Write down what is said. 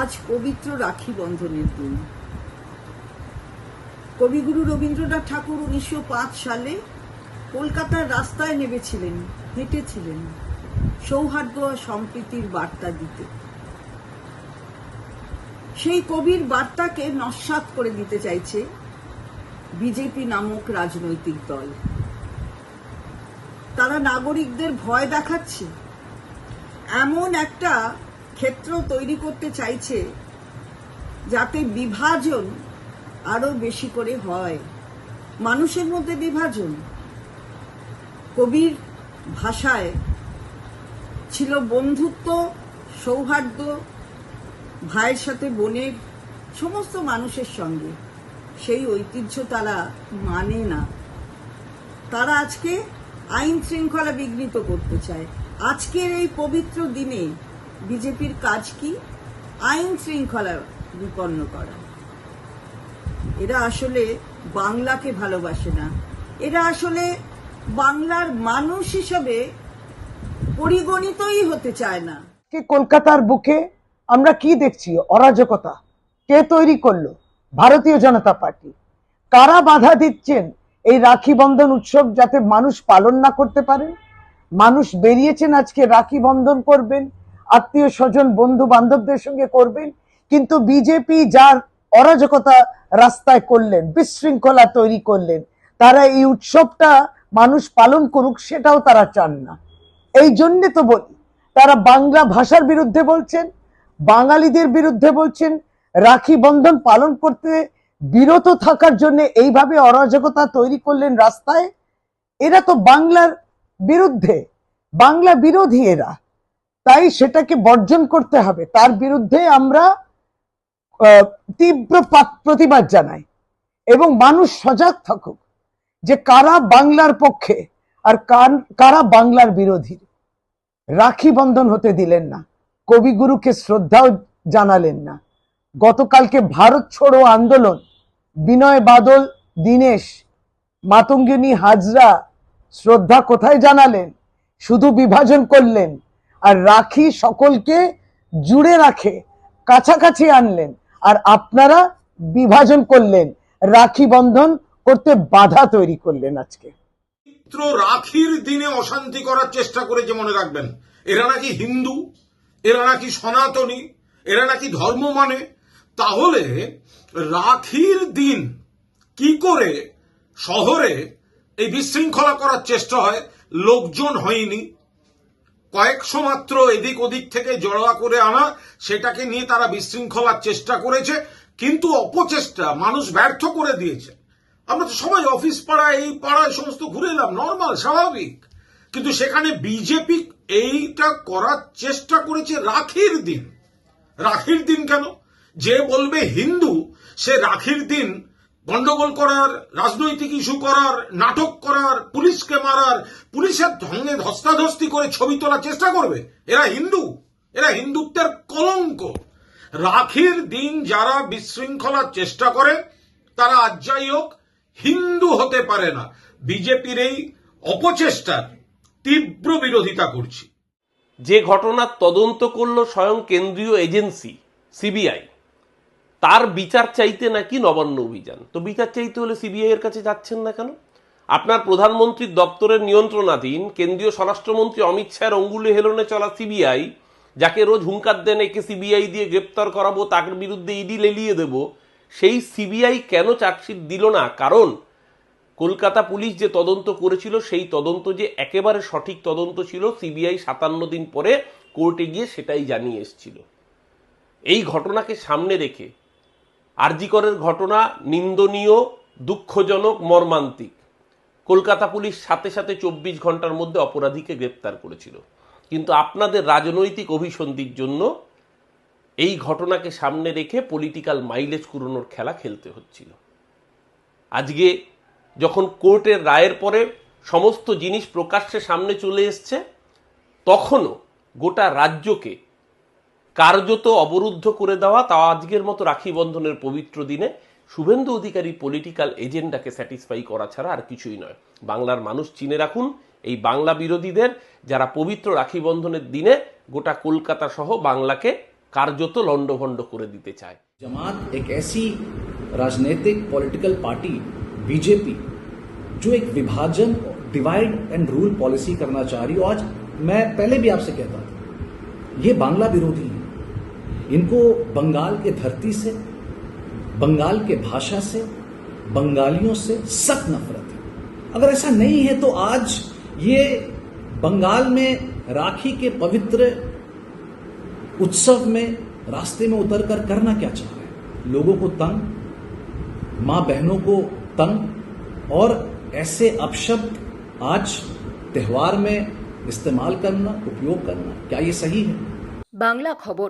আজ পবিত্র রাখি বন্ধনের দিন। কবিগুরু রবীন্দ্রনাথ ঠাকুর উনিশশো সালে কলকাতার রাস্তায় নেমেছিলেন, হেঁটেছিলেন সৌহার্দ্য ও সম্প্রীতির বার্তা দিতে। সেই কবির বার্তাকে নস্বাত করে দিতে চাইছে বিজেপি নামক রাজনৈতিক দল। তারা নাগরিকদের ভয় দেখাচ্ছে। এমন একটা ক্ষেত্র তৈরি করতে চাইছে, যাতে বিভাজন আরও বেশি করে হয়। মানুষের মধ্যে বিভাজন। কবির ভাষায় ছিল বন্ধুত্ব, সৌহার্দ্য, ভাইয়ের সাথে বোনের সমস্ত মানুষের সঙ্গে। সেই ঐতিহ্য তারা মানে না। তারা আজকে আইন শৃঙ্খলা বিঘ্নিত করতে চায়। আজকের এই পবিত্র দিনে বিজেপির কাজ কি? আইন শৃঙ্খলা বিপন্ন করা। এরা আসলে বাংলাকে ভালোবাসে না। এরা আসলে বাংলার মানুষ হিসেবে পরিগণিতই হতে চায় না। কি কলকাতার বুকে আমরা কি দেখছি? অরাজকতা। কে তৈরি করল? ভারতীয় জনতা পার্টি। কারা বাধা দিচ্ছেন এই রাখি বন্ধন উৎসব যাতে মানুষ পালন না করতে পারেন? মানুষ বেরিয়েছেন আজকে রাখি বন্ধন করবেন। আত্মীয় স্বজন, বন্ধু বান্ধবদের সঙ্গে করবেন। কিন্তু বিজেপি যার অরাজকতা রাস্তায় করলেন, বিশৃঙ্খলা তৈরি করলেন, তারা এই উৎসবটা মানুষ পালন করুক সেটাও তারা চান না। এই জন্যে তো বলি, তারা বাংলা ভাষার বিরুদ্ধে বলছেন, বাঙালিদের বিরুদ্ধে বলছেন, রাখি বন্ধন পালন করতে বিরত থাকার জন্য এইভাবে অরাজকতা তৈরি করলেন রাস্তায়। এরা তো বাংলার বিরুদ্ধে, বাংলা বিরোধী এরা। তাই সেটাকে বর্জন করতে হবে। তার বিরুদ্ধে আমরা তীব্র প্রতিবাদ জানাই এবং মানুষ সজাগ থাকুক যে কারা বাংলার পক্ষে আর কারা বাংলার বিরোধী। রাখি বন্ধন হতে দিলেন না, কবিগুরুকে শ্রদ্ধাও জানালেন না। গতকালকে ভারত ছোড়ো আন্দোলন, বিনয় বাদল, দীনেশ, মাতঙ্গিনী হাজরা শ্রদ্ধা কোথায় জানালেন? শুধু বিভাজন করলেন আর রাখি সকলকে জুড়ে রাখে, কাছাকাছি আনলেন আর আপনারা বিভাজন করলেন, রাখি বন্ধন করতে বাধা তৈরি করলেন আজকে। পবিত্র রাখির দিনে অশান্তি করার চেষ্টা করে যে মনে রাখবেন, এরা নাকি হিন্দু, এরা নাকি সনাতনী, এরা নাকি ধর্ম মানে তাহলে রাখির দিন কি করে শহরে এই বিশৃঙ্খলা করার চেষ্টা হয়, লোকজন হয়নি কয়েকশো মাত্র এদিক ওদিক থেকে জড়োয়া করে আনা, সেটাকে নিয়ে তারা বিশৃঙ্খলার চেষ্টা করেছে, কিন্তু অপচেষ্টা মানুষ ব্যর্থ করে দিয়েছে। আমরা তো সবাই অফিস পাড়ায় এই পাড়ায় সমস্ত ঘুরে এলাম, নর্মাল, স্বাভাবিক। কিন্তু সেখানে বিজেপি এইটা করার চেষ্টা করেছে রাখির দিন। রাখির দিন কেন? যে বলবে হিন্দু, সে রাখির দিন গন্ডগোল করার, রাজনৈতিক ইস্যু করার, নাটক করার, পুলিশকে মারার, পুলিশের ঢঙ্গে ধস্তাধস্তি করে ছবি তোলার চেষ্টা করবে। এরা হিন্দু। এরা হিন্দুত্বের কলঙ্ক। রাখির দিন যারা বিশৃঙ্খলার চেষ্টা করে, তারা আজ যাই হোক হিন্দু হতে পারে না। বিজেপির এই অপচেষ্টার তীব্র বিরোধিতা করছি। যে ঘটনার তদন্ত করল স্বয়ং কেন্দ্রীয় এজেন্সি, সিবিআই। তার বিচার চাইতে নাকি নবান্ন অভিযান? তো বিচার চাইতে হলে সিবিআই এর কাছে যাচ্ছেন না কেন? আপনার প্রধানমন্ত্রীর দপ্তরের নিয়ন্ত্রণাধীন কেন্দ্রীয় স্বরাষ্ট্রমন্ত্রী অমিত শাহের অঙ্গুলে হেলনে চলা সিবিআই, যাকে রোজ হুঙ্কার দেন, একে সিবিআই দিয়ে গ্রেপ্তার করাবো, তার বিরুদ্ধে ইডি লেলিয়ে দেব, সেই সিবিআই কেন চার্জশিট দিল না? কারণ কলকাতা পুলিশ যে তদন্ত করেছিল, সেই তদন্ত যে একেবারে সঠিক তদন্ত ছিল, সিবিআই সাতান্ন দিন পরে কোর্টে গিয়ে সেটাই জানিয়ে এসেছিল। এই ঘটনাকে সামনে রেখে আরজিকরের ঘটনা নিন্দনীয়, দুঃখজনক, মর্মান্তিক। কলকাতা পুলিশ সাথে সাথে চব্বিশ ঘণ্টার মধ্যে অপরাধীকে গ্রেপ্তার করেছিল। কিন্তু আপনাদের রাজনৈতিক অভিসন্ধির জন্য এই ঘটনাকে সামনে রেখে পলিটিক্যাল মাইলেজ কুড়োনোর খেলা খেলতে হচ্ছিল। আজকে যখন কোর্টের রায়ের পরে সমস্ত জিনিস প্রকাশ্যে সামনে চলে এসছে, তখনও গোটা রাজ্যকে কার্যত অবরুদ্ধ করে দেওয়া তাও আজকের মতো রাখি বন্ধনের পবিত্র দিনে শুভেন্দু অধিকারী পলিটিক্যাল এজেন্ডাকে স্যাটিসফাই করা ছাড়া আর কিছুই নয় বাংলার মানুষ চিনে রাখুন এই বাংলা বিরোধীদের যারা পবিত্র রাখি বন্ধনের দিনে গোটা কলকাতা সহ বাংলাকে কার্যত লণ্ডভণ্ড করে দিতে চায় जमात एक ऐसी राजनीतिक पॉलिटिकल पार्टी बीजेपी जो एक विभाजन डिवाइड एंड रूल पॉलिसी करना चाह रही हो आज मैं पहले भी आपसे कहता था ये बांग्ला विरोधी है इनको बंगाल के धरती से बंगाल के भाषा से बंगालियों से सख्त नफरत है अगर ऐसा नहीं है तो आज ये बंगाल में राखी के पवित्र उत्सव में रास्ते में उतरकर करना क्या चाह रहे हैं लोगों को तंग मां बहनों को तंग और ऐसे अपशब्द आज त्योहार में इस्तेमाल करना उपयोग करना क्या ये सही है বাংলা খবর